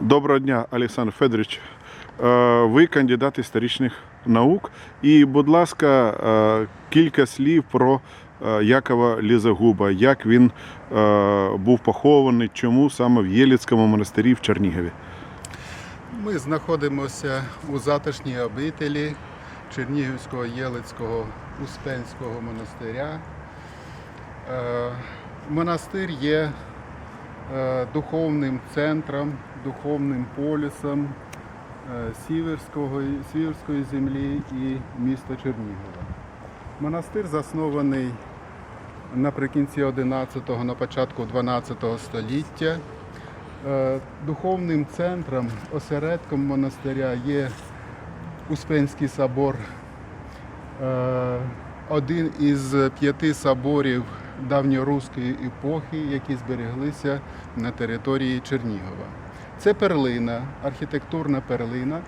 Доброго дня, Олександр Федорович. Е, Ви кандидат історичних наук. І, будь ласка, е, кілька слів про е, Якова Лізагуба, як він був похований, чому саме в Єліцькому монастирі в Чернігові. Ми знаходимося у затишній обителі Чернігівського Єлицького Успенського монастиря. Монастир є духовним центром, духовним полюсом е, Сіверського, Сіверської землі і міста Чернігова. Монастир заснований наприкінці 11-го, на початку 12 століття. Е, Духовним центром, осередком монастиря є Успенський собор, е, один із п'яти соборів давньоруської епохи, які збереглися на території Чернігова. Це перлина, архітектурна перлина,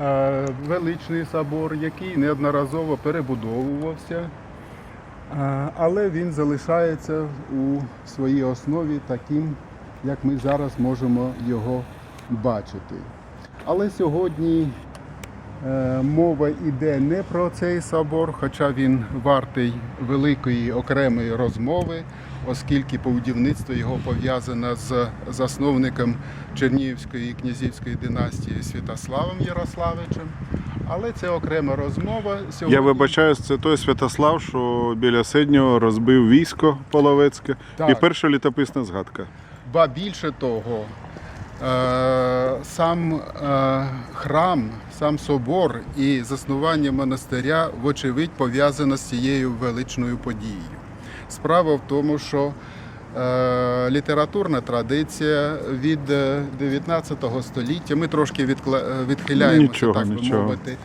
е, величний собор, який неодноразово перебудовувався. Е, Але він залишається у своїй основі таким, як ми зараз можемо його бачити. Але сьогодні е, мова йде не про цей собор, хоча він вартий великої окремої розмови, оскільки будівництво його пов'язане з засновником Чернігівської князівської династії Святославом Ярославичем. Але це окрема розмова. Сьогодні... Я вибачаюсь, це той Святослав, що біля Седнього розбив військо Половецьке. Так. І перша літописна згадка. Ба більше того, е, сам е, храм, сам собор і заснування монастиря, вочевидь, пов'язано з цією величною подією. Справа в тому, що е, літературна традиція від е, 19 століття, ми трошки відкла- е, відхиляємося, Нічого, так би нічого. мовити.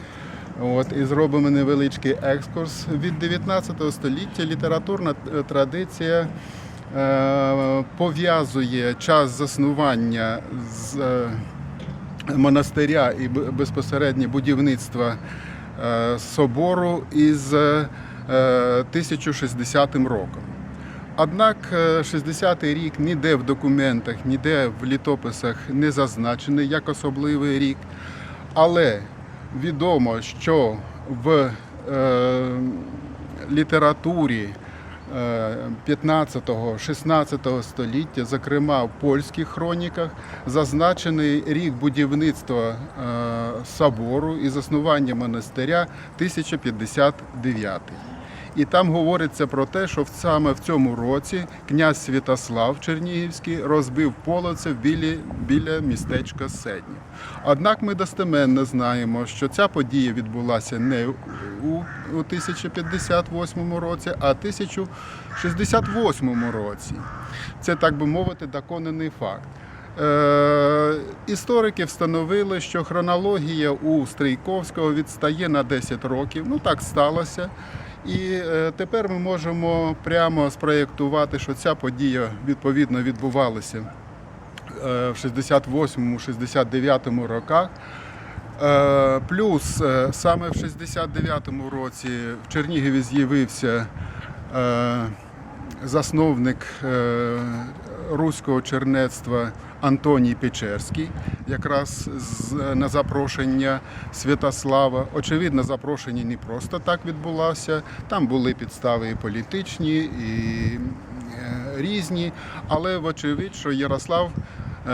От, і зробимо невеличкий екскурс. Від 19 століття літературна е, традиція е, пов'язує час заснування з е, монастиря і б- безпосередньо будівництва е, собору із е, 1060 роком. Однак е, 60-й рік ніде в документах, ніде в літописах не зазначений як особливий рік. Але відомо, що в е, літературі е, 15-16 століття, зокрема в польських хроніках, зазначений рік будівництва е, собору і заснування монастиря 1059. І там говориться про те, що саме в цьому році князь Святослав Чернігівський розбив полоце біля, містечка Седнів. Однак ми достеменно знаємо, що ця подія відбулася не у, у 1058 році, а 1068 році. Це, так би мовити, доконаний факт. Е, історики встановили, що хронологія у Стрийковського відстає на 10 років. Ну так сталося. І е, тепер ми можемо прямо спроєктувати, що ця подія відповідно відбувалася е, в 68-69 роках. Е, Плюс саме в 69-му році в Чернігові з'явився засновник руського чернецтва Антоній Печерський, якраз з- на запрошення Святослава. Очевидно, запрошення не просто так відбулося. Там були підстави і політичні, і е, різні, але вочевидь, що Ярослав. е,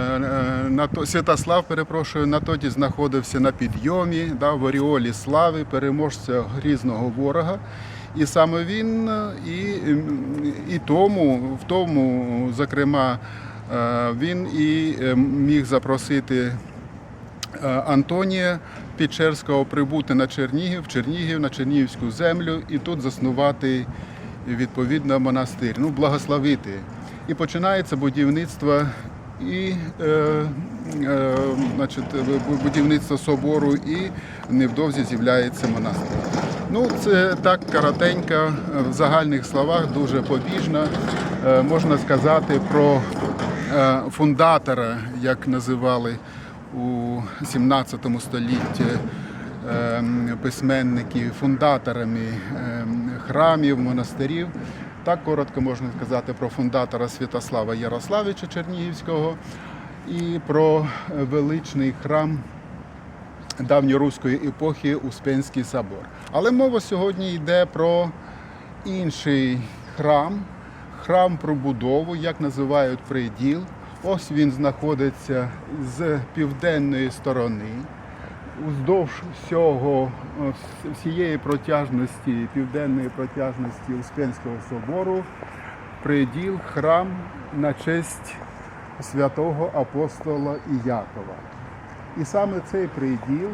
е, Святослав, перепрошую, на тоді знаходився на підйомі, да, в оріолі слави, переможця грізного ворога. І саме він е, і, і тому, в тому, зокрема, е, він і е, міг запросити Антонія Печерського прибути на Чернігів, Чернігів, на Чернігівську землю і тут заснувати відповідно монастир, ну, благословити. І починається будівництво і е, е, значить, будівництво собору, і невдовзі з'являється монастир. Ну, це так коротенько, е, в загальних словах, дуже побіжно. Е, Можна сказати про е, фундатора, як називали у 17 столітті письменники фундаторами храмів, монастирів. Так коротко можна сказати про фундатора Святослава Ярославича Чернігівського. і про величний храм давньоруської епохи Успенський собор. Але мова сьогодні йде про інший храм, храм про будову, як називають приділ. Ось він знаходиться з південної сторони. Уздовж всього всієї протяжності, південної протяжності Успенського собору, приділ храм на честь святого апостола Іякова. І саме цей приділ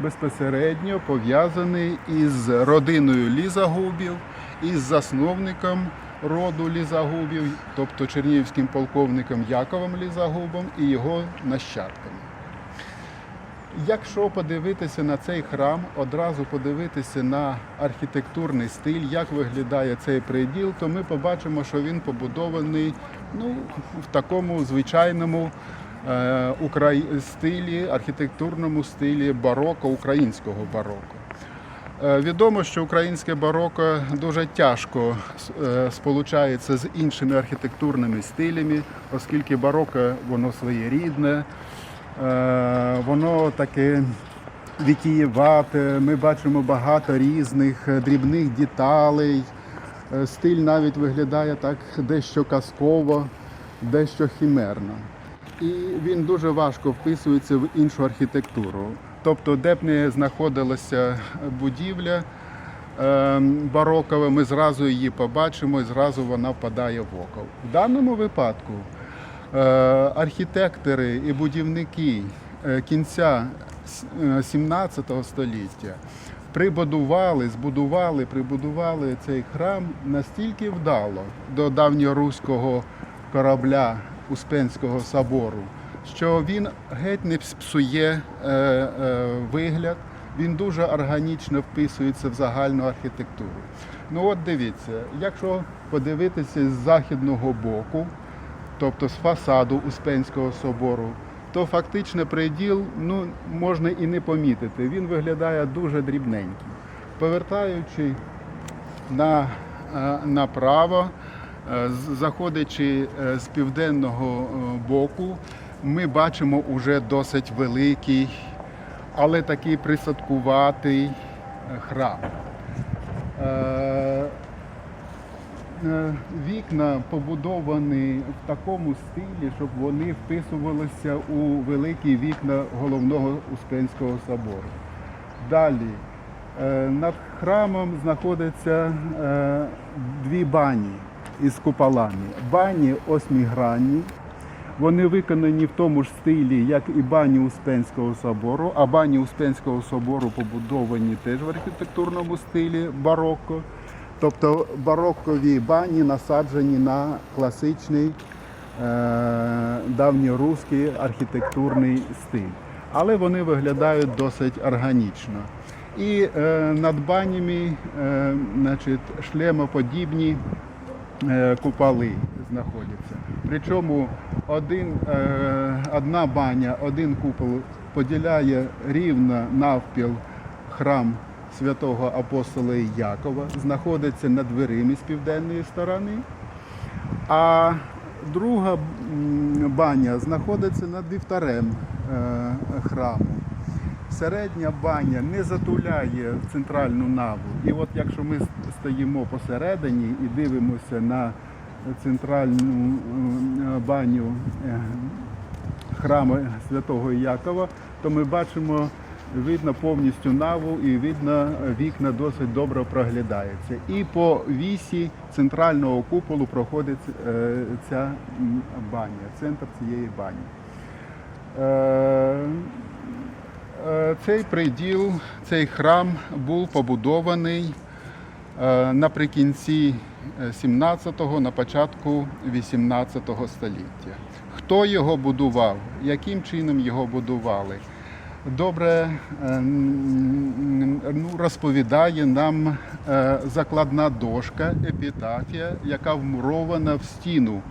безпосередньо пов'язаний із родиною Лізагубів, із засновником роду Лізагубів, тобто чернігівським полковником Яковом Лізагубом і його нащадками. Якщо подивитися на цей храм, одразу подивитися на архітектурний стиль, як виглядає цей приділ, то ми побачимо, що він побудований ну, в такому звичайному стилі, архітектурному стилі бароко, українського бароко. Е, Відомо, що українське бароко дуже тяжко е, сполучається з іншими архітектурними стилями, оскільки бароко воно своєрідне, е, воно таке вітієвате. Ми бачимо багато різних е, дрібних деталей. Е, Стиль навіть виглядає так дещо казково, дещо хімерно. І він дуже важко вписується в іншу архітектуру. Тобто, де б не знаходилася будівля е, барокова, ми зразу її побачимо і зразу вона впадає в око. В даному випадку е, архітектори і будівники е, кінця с- е, 17 століття прибудували, збудували, прибудували цей храм настільки вдало до давньоруського корабля Успенського собору, що він геть не псує е, е, вигляд, він дуже органічно вписується в загальну архітектуру. Ну от дивіться, якщо подивитися з західного боку, тобто з фасаду Успенського собору, то фактично приділ ну, можна і не помітити. Він виглядає дуже дрібненьким. Повертаючи на, е, направо, заходячи е, з південного е, боку, ми бачимо уже досить великий, але такий присадкуватий е, храм. Е, Е, Вікна побудовані в такому стилі, щоб вони вписувалися у великі вікна головного Успенського собору. Далі е, над храмом знаходяться е, дві бані із куполами. Бані осьмігранні. Вони виконані в тому ж стилі, як і бані Успенського собору, а бані Успенського собору побудовані теж в архітектурному стилі бароко. Тобто барокові бані насаджені на класичний е, давньоруський архітектурний стиль. Але вони виглядають досить органічно. І е, над банями е, значить, шлемоподібні е, куполи знаходяться. Причому один, е, одна баня, один купол поділяє рівно навпіл храм святого апостола Якова, знаходиться над дверима з південної сторони. А друга баня знаходиться над вівтарем е, храму. Середня баня не затуляє центральну наву. І от якщо ми стоїмо посередині і дивимося на центральну е, баню е, храму святого Якова, то ми бачимо, видно повністю наву і видно вікна досить добре проглядається. І по вісі центрального куполу проходить е, ця баня, центр цієї бані. Е, Е, Цей приділ, цей храм був побудований е, наприкінці 17-го, на початку 18-го століття. Хто його будував, яким чином його будували? Добре е, ну, розповідає нам е, закладна дошка, епітафія, яка вмурована в стіну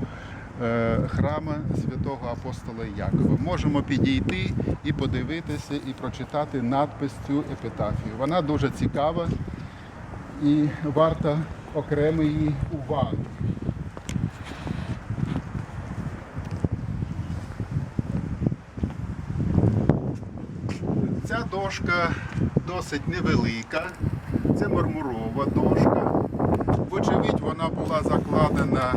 е, храма святого апостола Якова. Можемо підійти і подивитися, і прочитати надпис цю епітафію. Вона дуже цікава і варта окремої уваги. Ця дошка досить невелика, це мармурова дошка. Вочевидь, вона була закладена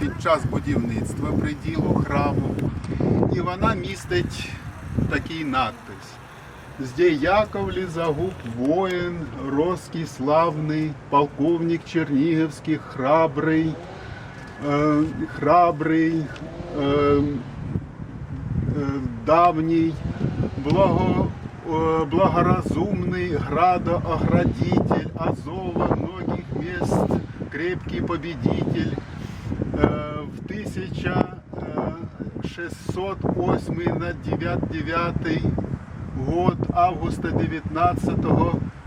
під час будівництва приділу храму і вона містить такий надпис. Зде Яков Лизагуб, воин, русский славный, полковник Черниговский, храбрый, э, храбрый, э, э, давний, благо, э, благоразумный градооградитель Азова многих мест, крепкий победитель. Э, В 1608 на 9, 9 год августа 19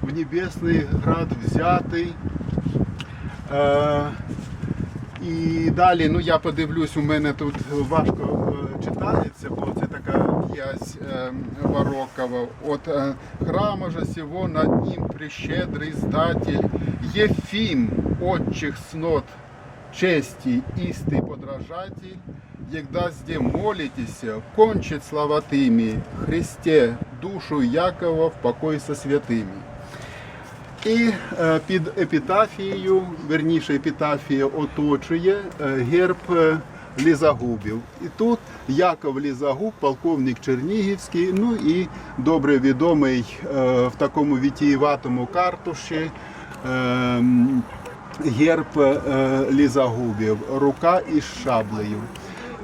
в Небесный град взятий. Е, і далі, ну я подивлюсь, у мене тут важко е, читається, бо це така в'язь е, барокова. От е, храма же сего над ним прищедрий здатель, Єфім, отчих снот честі, істий подражатель, Егда зде молитеся, кончить слова тими, Христе, душу Якова в покой со святими. І е, під епітафією, верніше епітафія оточує е, герб е, Лізагубів. І тут Яков Лізагуб, полковник Чернігівський, ну і добре відомий е, в такому вітієватому картуші е, м, герб е, Лізагубів, рука із шаблею.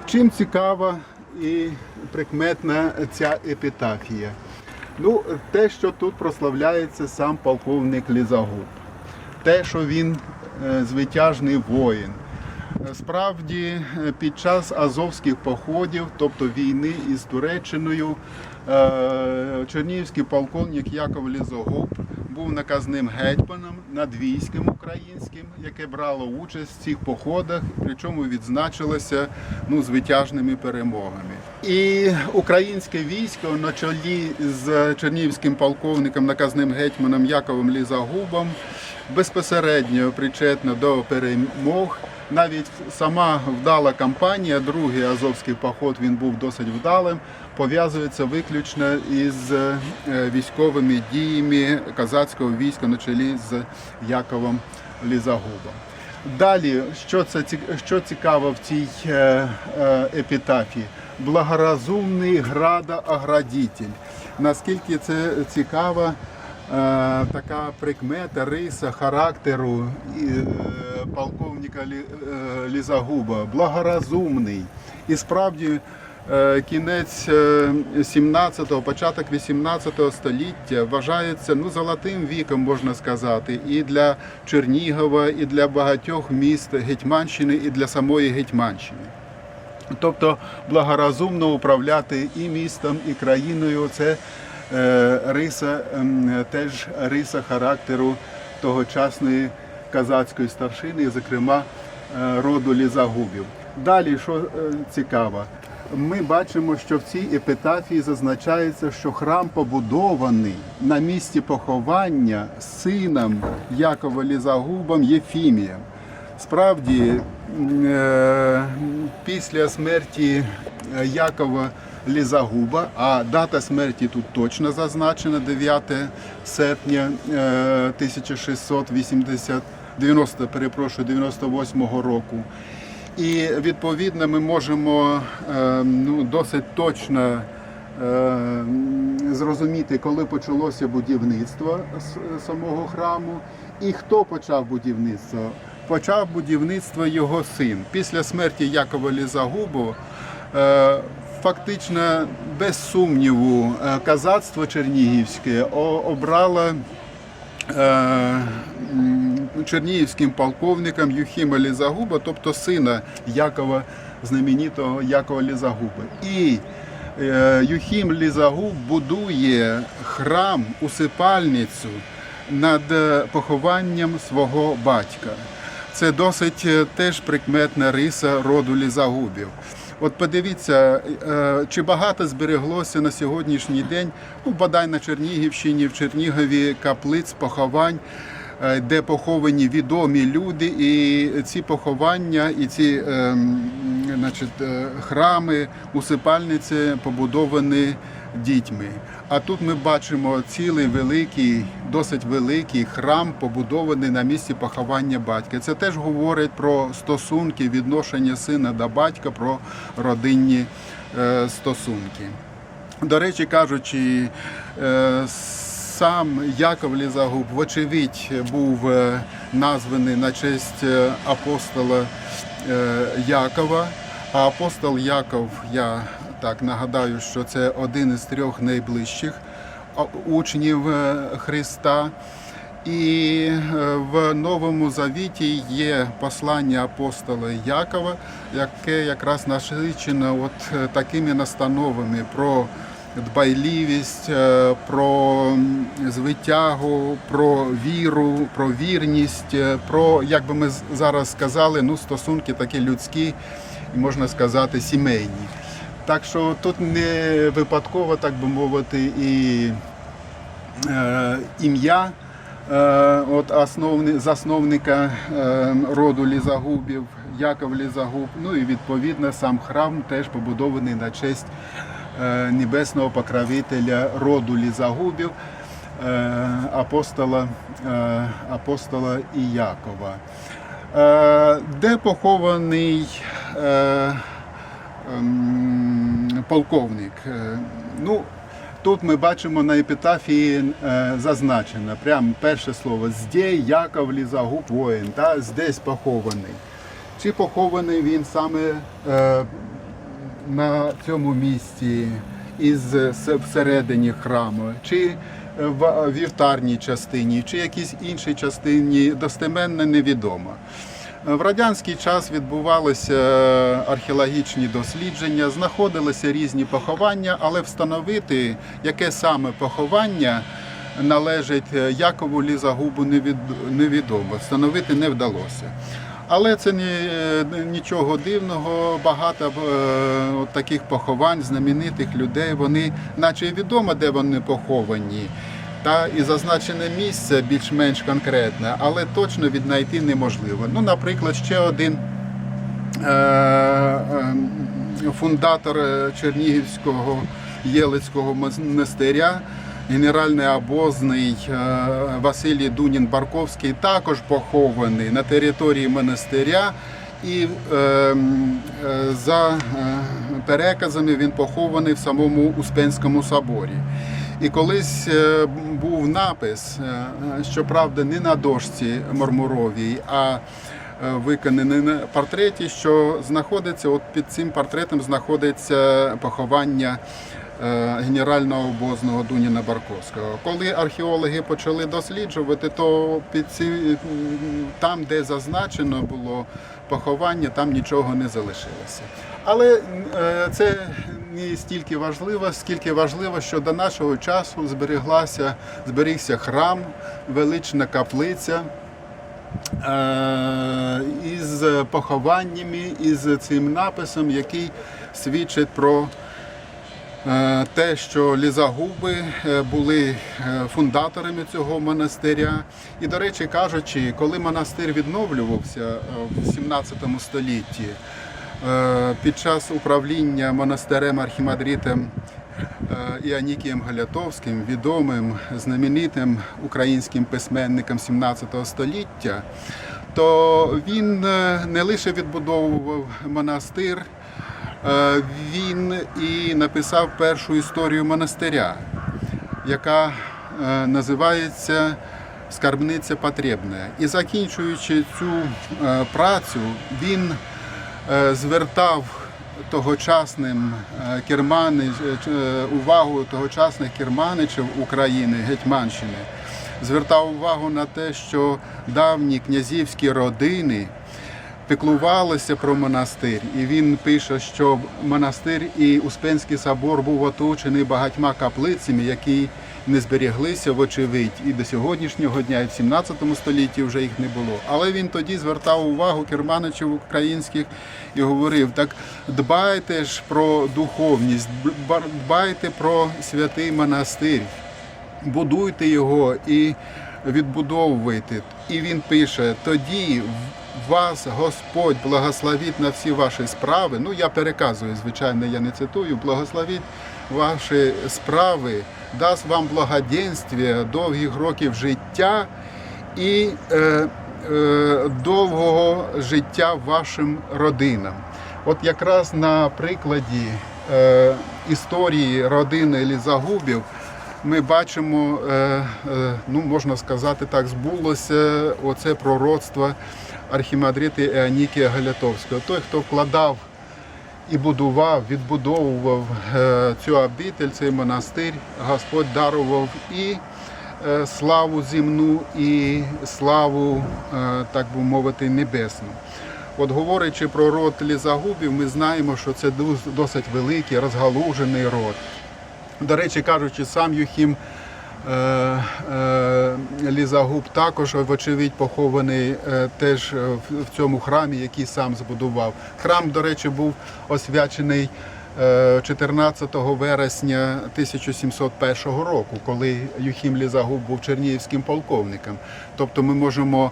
Чим цікава і прикметна ця епітафія? Ну, те, що тут прославляється сам полковник Лізагуб, те, що він е, звитяжний воїн. Справді, е, під час азовських походів, тобто війни із Туреччиною, чернігівський полковник Яков Лізогуб був наказним гетьманом над військом українським, яке брало участь в цих походах, причому відзначилося ну, звитяжними перемогами. І українське військо на чолі з чернігівським полковником, наказним гетьманом Яковом Лізагубом безпосередньо причетно до перемог. Навіть сама вдала кампанія, другий азовський поход він був досить вдалим, пов'язується виключно із е, військовими діями казацького війська на чолі з Яковом Лізагубом. Далі, що це що цікаво в цій е, е, епітафії? Благоразумний градооградитель. Наскільки це цікава така прикмета, риса характеру полковника Лізагуба, благоразумний. І справді кінець е, 17-го, початок 18 століття вважається ну, золотим віком, можна сказати, і для Чернігова, і для багатьох міст Гетьманщини, і для самої Гетьманщини. Тобто благоразумно управляти і містом, і країною це е, риса, ем, теж риса характеру тогочасної казацької старшини, зокрема е, роду лізагубів. Далі, що е, цікаво, ми бачимо, що в цій епітафії зазначається, що храм побудований на місці поховання сином Якова Лізагубом Єфімієм. Справді, е, після смерті е, Якова Лізагуба, а дата смерті тут точно зазначена 9 серпня е, 1680, 90, перепрошую, 98 року. І відповідно ми можемо е, ну, досить точно е, зрозуміти, коли почалося будівництво самого храму і хто почав будівництво. Почав будівництво його син. Після смерті Якова Лізагубу е, фактично без сумніву казацтво Чернігівське обрало чернігівським полковником Юхіма Лізагуба, тобто сина Якова, знаменитого Якова Лізагуба. І е, Юхім Лізагуб будує храм, усипальницю над е, похованням свого батька. Це досить е, теж прикметна риса роду Лізагубів. От подивіться, чи багато збереглося на сьогоднішній день, ну бодай на Чернігівщині, в Чернігові каплиць, поховань, де поховані відомі люди, і ці поховання, і ці ем, значить, е, храми, усипальниці побудовані дітьми. А тут ми бачимо цілий великий, досить великий храм, побудований на місці поховання батька. Це теж говорить про стосунки, відношення сина до батька, про родинні е, стосунки. До речі, кажучи, е, сам Яков Лізагуб, вочевидь, був е, названий на честь е, апостола е, Якова. А апостол Яков, я так нагадаю, що це один із трьох найближчих учнів Христа. І в Новому Завіті є послання апостола Якова, яке якраз насичено от такими настановами про дбайливість, е, про звитягу, про віру, про вірність, е, про, як би ми зараз сказали, ну, стосунки такі людські, можна сказати, сімейні. Так що тут не випадково, так би мовити, і е, ім'я е, от основни, засновника е, роду Лізагубів, Яков Лізагуб. Ну і відповідно сам храм теж побудований на честь небесного покровителя роду Лізагубів, е, апостола, е, апостола Іякова. Е, де похований е, ем, полковник? Е, Ну, Тут ми бачимо на епітафії е, зазначено, прямо перше слово «Здей Яков Лізагуб воїн, та здесь похований. Чи похований він саме е, на цьому місці із всередині храму, чи в вівтарній частині, чи якійсь іншій частині достеменно невідомо. В радянський час відбувалися археологічні дослідження, знаходилися різні поховання, але встановити, яке саме поховання належить Якову Лізагубу, невід- невідомо. Встановити не вдалося. Але це ні, нічого дивного. Багато е, таких поховань, знаменитих людей, вони, наче відомо, де вони поховані. Та і зазначене місце більш-менш конкретне, але точно віднайти неможливо. Ну, наприклад, ще один е, е, фундатор е, Чернігівського Єлицького монастиря, генеральний обозний е, Василій Дунін Барковський, також похований на території монастиря. І е, е, за е, переказами він похований в самому Успенському соборі. І колись був напис, щоправда, не на дошці мармуровій, а виконаний на портреті, що знаходиться от під цим портретом знаходиться поховання генерального обозного Дуніна Барковського. Коли археологи почали досліджувати, то під ці, там, де зазначено було поховання, там нічого не залишилося. Але е, це не стільки важливо, скільки важливо, що до нашого часу збереглася, зберігся храм, велична каплиця е, із похованнями, із цим написом, який свідчить про е, те, що лізагуби е, були е, фундаторами цього монастиря. І, до речі, кажучи, коли монастир відновлювався е, в 17 столітті, е, під час управління монастирем архімандритом е, Іонікієм Галятовським, відомим знаменитим українським письменником 17 століття, то він е, не лише відбудовував монастир, е, він і написав першу історію монастиря, яка е, називається Скарбниця потрібна. І закінчуючи цю е, працю, він е, звертав тогочасним е, кермани, е, увагу тогочасних керманичів України, Гетьманщини, звертав увагу на те, що давні князівські родини піклувалися про монастир. І він пише, що монастир і Успенський собор був оточений багатьма каплицями, які не зберіглися, вочевидь, і до сьогоднішнього дня, і в 17 столітті вже їх не було. Але він тоді звертав увагу керманичів українських і говорив: так дбайте ж про духовність, дба- дбайте про святий монастир, будуйте його і відбудовуйте. І він пише: тоді вас Господь благословить на всі ваші справи. Ну я переказую, звичайно, я не цитую, благословить ваші справи, дасть вам благоденствія, довгих років життя і е, е, довгого життя вашим родинам. От якраз на прикладі е, історії родини Лізагубів ми бачимо, е, е, ну можна сказати так, збулося оце пророцтво архімандрита Іонікія Галятовського. Той, хто вкладав і будував, відбудовував е, цю обитель, цей монастир, Господь дарував і е, славу земну, і славу, е, так би мовити, небесну. От говорячи про род лізагубів, ми знаємо, що це досить великий, розгалужений род. До речі, кажучи, сам Юхім е, е, Лізагуб також, вочевидь, похований е, теж в, цьому храмі, який сам збудував. Храм, до речі, був освячений е, 14 вересня 1701 року, коли Юхім Лізагуб був чернігівським полковником. Тобто ми можемо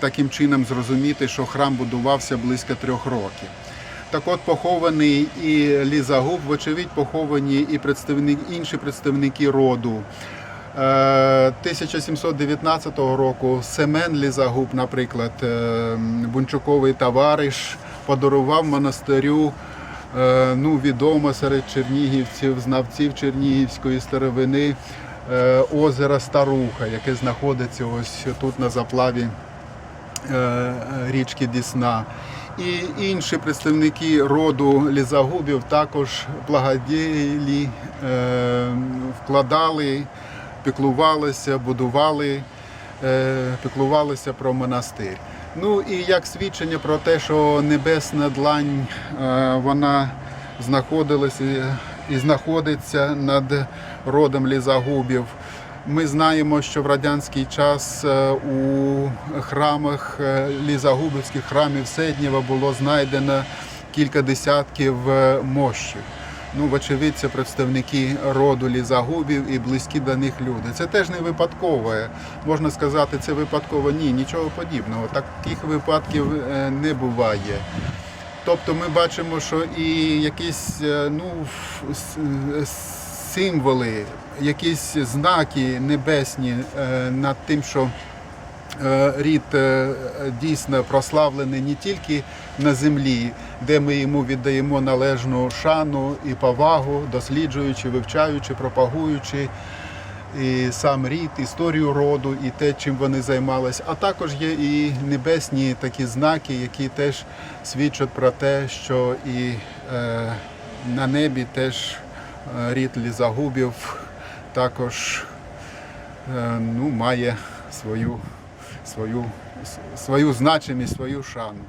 таким чином зрозуміти, що храм будувався близько трьох років. Так от похований і Лізагуб, вочевидь, поховані і представники, інші представники роду. Е, 1719 року Семен Лізагуб, наприклад, е, бунчуковий товариш, подарував монастирю е, ну, відомо серед чернігівців, знавців чернігівської старовини е, озеро Старуха, яке знаходиться ось тут на заплаві е, річки Дісна. І інші представники роду лізагубів також благодіяли, е, вкладали, піклувалися, будували, е, піклувалися про монастир. Ну і як свідчення про те, що небесна длань е, вона знаходилася і знаходиться над родом лізагубів. Ми знаємо, що в радянський час е, у храмах лізагубівських храмів Седнєва було знайдено кілька десятків мощів. Ну, вочевидь, це представники роду лізагубів і близькі до них люди. Це теж не випадково. Можна сказати, це випадково ні, нічого подібного. Таких випадків е, не буває. Тобто ми бачимо, що і якісь е, ну, е, символи, якісь знаки небесні над тим, що рід дійсно прославлений не тільки на землі, де ми йому віддаємо належну шану і повагу, досліджуючи, вивчаючи, пропагуючи і сам рід, історію роду, і те, чим вони займалися. А також є і небесні такі знаки, які теж свідчать про те, що і е, на небі теж е, рід лізагубів також е, ну, має свою, свою, свою значимість, свою шану.